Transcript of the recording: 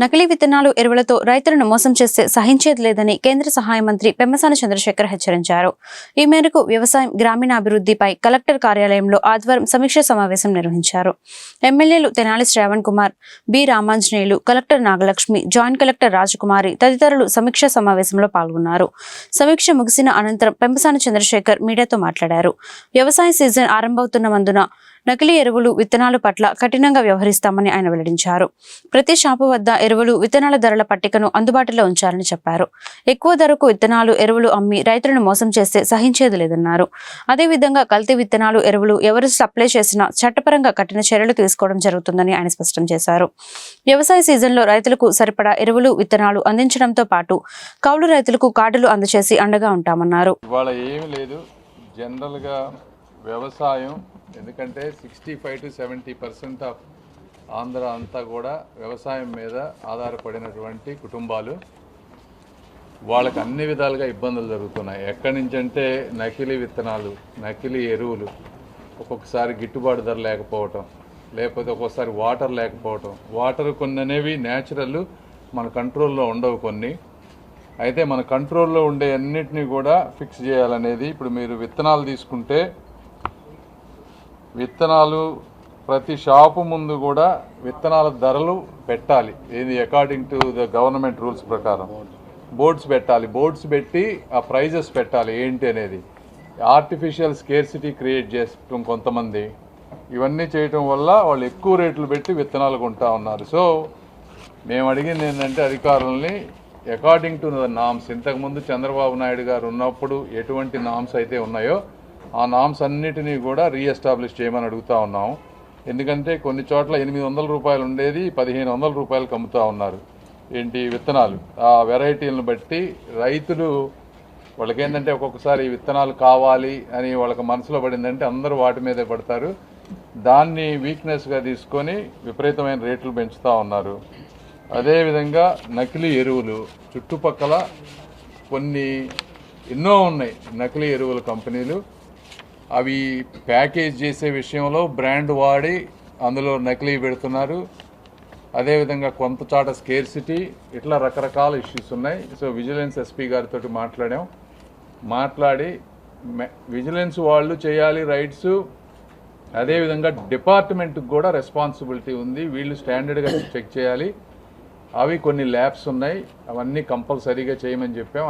నకిలీ విత్తనాలు ఎరువులతో రైతులను మోసం చేస్తే సహించేది లేదని కేంద్ర సహాయ మంత్రి పెమ్మసాని చంద్రశేఖర్ హెచ్చరించారు. ఈ మేరకు వ్యవసాయం గ్రామీణాభివృద్ధిపై కలెక్టర్ కార్యాలయంలో ఆదివారం సమీక్ష సమావేశం నిర్వహించారు. ఎమ్మెల్యేలు Tenali Shravan Kumar B Ramanjaneyulu collector Nagalakshmi joint collector Rajakumari తదితరులు సమీక్ష సమావేశంలో పాల్గొన్నారు. సమీక్ష ముగిసిన అనంతరం పెంపసాని చంద్రశేఖర్ మీడియాతో మాట్లాడారు. వ్యవసాయ సీజన్ ఆరంభవుతున్నందున నకిలీ ఎరువులు విత్తనాల పట్ల కఠినంగా వ్యవహరిస్తామని ఆయన వెల్లడించారు. ప్రతి షాపు వద్ద ఎరువులు విత్తనాల ధరల పట్టికను అందుబాటులో ఉంచాలని చెప్పారు. ఎక్కువ ధరకు విత్తనాలు ఎరువులు అమ్మి రైతులను మోసం చేస్తే సహించేది లేదన్నారు. అదేవిధంగా కల్తీ విత్తనాలు ఎరువులు ఎవరు సప్లై చేసినా చట్టపరంగా కఠిన చర్యలు తీసుకోవడం జరుగుతుందని ఆయన స్పష్టం చేశారు. వ్యవసాయ సీజన్లో రైతులకు సరిపడా ఎరువులు విత్తనాలు అందించడంతో పాటు కౌలు రైతులకు కార్డులు అందచేసి అండగా ఉంటామన్నారు. ఇవాళ ఏమీ లేదు. జనరల్గా వ్యవసాయం ఎందుకంటే sixty five to seventy percent of Andhra అంతా కూడా వ్యవసాయం మీద ఆధారపడినటువంటి కుటుంబాలు. వాళ్ళకి అన్ని విధాలుగా ఇబ్బందులు జరుగుతున్నాయి. ఎక్కడి నుంచి అంటే నకిలీ విత్తనాలు నకిలీ ఎరువులు ఒక్కొక్కసారి గిట్టుబాటు ధర లేకపోవటం లేకపోతే ఒక్కొక్కసారి వాటర్ లేకపోవటం. వాటర్ కొన్ని అనేవి న్యాచురల్ మన కంట్రోల్లో ఉండవు కొన్ని. అయితే మన కంట్రోల్లో ఉండే అన్నిటినీ కూడా ఫిక్స్ చేయాలనేది ఇప్పుడు మీరు విత్తనాలు తీసుకుంటే విత్తనాలు ప్రతి షాపు ముందు కూడా విత్తనాల ధరలు పెట్టాలి. ఏది? According to the government rules ప్రకారం. బోర్డ్స్ పెట్టాలి. బోర్డ్స్ పెట్టి ఆ ప్రైజెస్ పెట్టాలి. ఏంటి అనేది? ఆర్టిఫిషియల్ స్కేర్సిటీ క్రియేట్ చేస్తాం కొంతమంది. ఇవన్నీ చేయటం వల్ల వాళ్ళు ఎక్కువ రేట్లు పెట్టి విత్తనాలు కొంటా ఉన్నారు. సో మేము అడిగింది ఏంటంటే అధికారులని అకార్డింగ్ టు ద నామ్స్ ఇంతకుముందు చంద్రబాబు నాయుడు గారు ఉన్నప్పుడు ఎటువంటి నామ్స్ అయితే ఉన్నాయో ఆ నామ్స్ అన్నిటినీ కూడా రీఎస్టాబ్లిష్ చేయమని అడుగుతా ఉన్నాం. ఎందుకంటే కొన్ని చోట్ల ఎనిమిది వందల రూపాయలు ఉండేది పదిహేను వందల రూపాయలకు అమ్ముతా ఉన్నారు. ఏంటి విత్తనాలు? ఆ వెరైటీలను బట్టి రైతులు వాళ్ళకి ఏంటంటే ఒక్కొక్కసారి విత్తనాలు కావాలి అని వాళ్ళకి మనసులో పడిందంటే అందరూ వాటి మీదే పడతారు. దాన్ని వీక్నెస్గా తీసుకొని విపరీతమైన రేట్లు పెంచుతూ ఉన్నారు. అదేవిధంగా నకిలీ ఎరువులు చుట్టుపక్కల కొన్ని ఎన్నో ఉన్నాయి నకిలీ ఎరువుల కంపెనీలు. అవి ప్యాకేజ్ చేసే విషయంలో బ్రాండ్ వాడి అందులో నకిలీ పెడుతున్నారు. అదేవిధంగా కొంత చాట స్కేర్సిటీ ఇట్లా రకరకాల ఇష్యూస్ ఉన్నాయి. సో విజిలెన్స్ ఎస్పీ గారితో మాట్లాడాం. మాట్లాడి విజిలెన్స్ వాళ్ళు చేయాలి రైట్స్. అదేవిధంగా డిపార్ట్మెంట్కి కూడా రెస్పాన్సిబిలిటీ ఉంది. వీళ్ళు స్టాండర్డ్గా చెక్ చేయాలి. అవి కొన్ని ల్యాబ్స్ ఉన్నాయి. అవన్నీ కంపల్సరీగా చేయమని చెప్పాం.